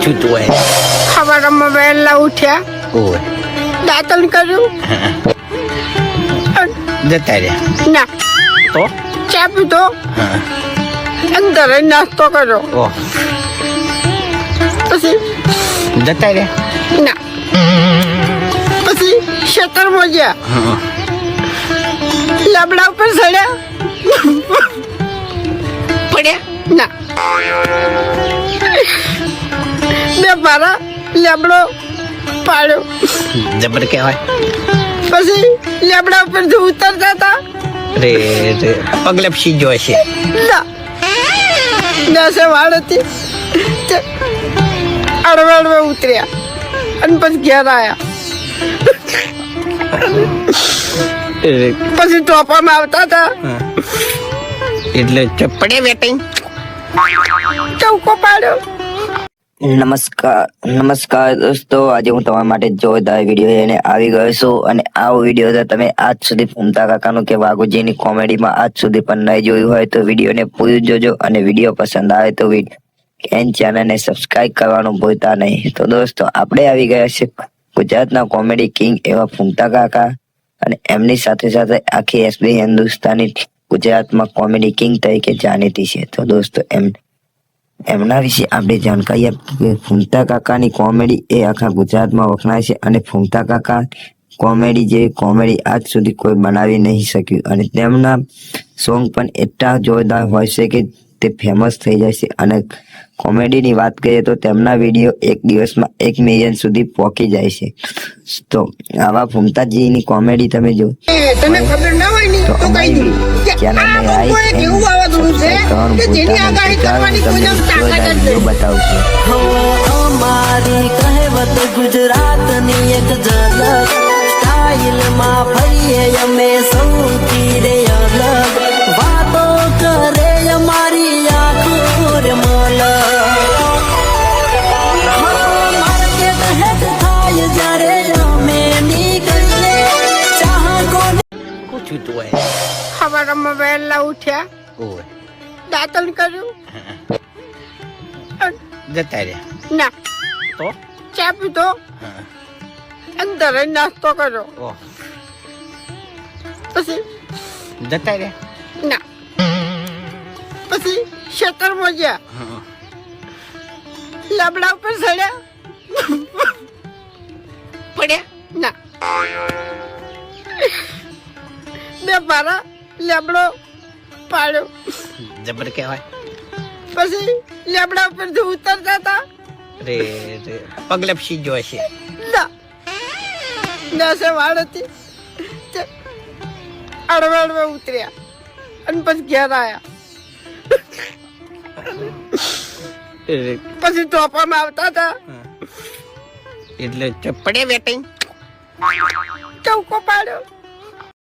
પૂછ્યું તું એ સવારમાં વહેલા ઉઠ્યા. ઓય. દાંતણ કર્યું. જતા રહ્યા. ના. તો? ચા પીધો. અંદર નાસ્તો કર્યો. ઓહ પછી? જતા રહ્યા? ના. પછી ખેતરમાં ગયા હા. લાબડા ઉપર ચડ્યા પડ્યા? ના. બે મારા લેમડો પાડ્યો. જબર કહેવાય. પછી લેમડા ઉપર જે ઉતરતા હતા. રે રે પગ લપસી ગયો છે ના દસે વાળ હતી. અડવે અડવે ઉતર્યા. અને પછી ઘેર આવ્યા પછી ટોપામાં આવતા હતા. એટલે ચપડે વેટિંગ ચૌકો પાડ્યો. નમસ્કાર નમસ્કાર દોસ્તો. આજે હું તમારા માટે જોરદાર વીડિયો લઈને આવી ગયો છું અને આ વીડિયો તો તમે આજ સુધી ફૂમતા કાકાનું કે વાઘુજીની કોમેડીમાં આજ સુધી પણ નહીં જોયું હોય તો વિડીયોને પૂરું જોજો અને વીડિયો પસંદ આવે તો એન ચેનલને સબસ્ક્રાઇબ કરવાનું ભૂલતા નહીં. તો દોસ્તો, આપણે આવી ગયા છે ગુજરાતના કોમેડી કિંગ એવા ફૂમતા કાકા અને એમની સાથે સાથે આખી એસબી હિન્દુસ્તાની ગુજરાતમાં કોમેડી કિંગ તરીકે જાણીતી છે. તો દોસ્તો, એમ એમના વિશે આપણે જાણકારી આપીએ ફૂમતા કાકાની કોમેડી એ આખા ગુજરાતમાં વખણાય છે અને ફૂમતા કાકા કોમેડી જેવી કોમેડી આજ સુધી કોઈ બનાવી નહીં શક્યું અને તેમના સોંગ પણ એટલા જોરદાર હોય છે કે તે ફેમસ થઈ જાય છે અને કોમેડીની વાત કરીએ તો તેમના વીડિયો એક દિવસમાં એક મિલિયન સુધી પહોંચી જાય છે. તો આવા ફૂમતાજીની કોમેડી તમે જો. તને ખબર ના હોય ને તો તો દઉં. કે ચેનલને આ like બપોરે and કેવું વાવાઝોડું છે કરવાનું કે જેની ભૂલતા આગાહી નહીં. કરવાની ચાલો કોઈ તમને તાકાત જ જોરદાર નથી. video બતાવું છું અમારી કહેવત ગુજરાતની એક ઝલક સ્ટાઇલમાં ફરીએ અમે સૌથી રે અલગ વાતો કરે અમારી આંખો રે મલક હા, માર્કેટ હેડ થાય જ્યારે અમે નીકળીએ ચાહકો પૂછ્યું તું એ સવારમાં વહેલા ઉઠ્યા ઓય દાતણ કર્યું? જતા રહ્યા. ના. તો? ચા પીધો? અંદર નાસ્તો કર્યો. ઓહ પછી? જતા રહ્યા? ના. પછી ખેતરમાં ગયા લાબડા ઉપર ચડ્યા પડ્યા? ના. બે મારા લેબડો પાડ્યો જબર કહેવાય. પછી લેબડા ઉપર જે ઉતરતા હતા. રે રે પગલે લપસી ગયો છે ના. દસે વાળ હતી. અડવે અડવે ઉતર્યા. અને પછી ઘેર આવ્યા પછી ટોપામાં આવતા હતા. એટલે ચપડે વેટિંગ. ચૌકો પાડ્યો.